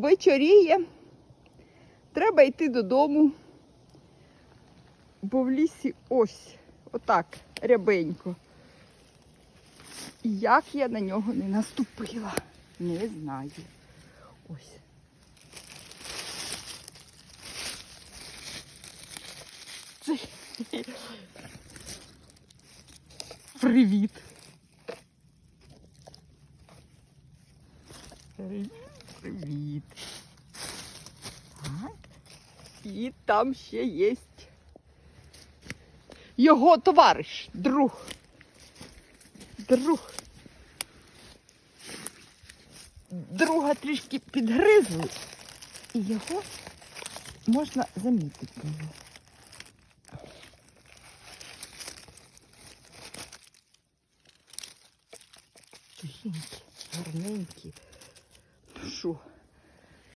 вечоріє. Треба йти додому. Бо в лісі ось, отак, рябенько. Як я на нього не наступила, не знаю. Ось. Це... Привіт. Привіт. Так. І там ще є його товариш, друг. Друг. Друга трішки підгризли, і його можна замітити. Тихенькі, гарненькі. 树。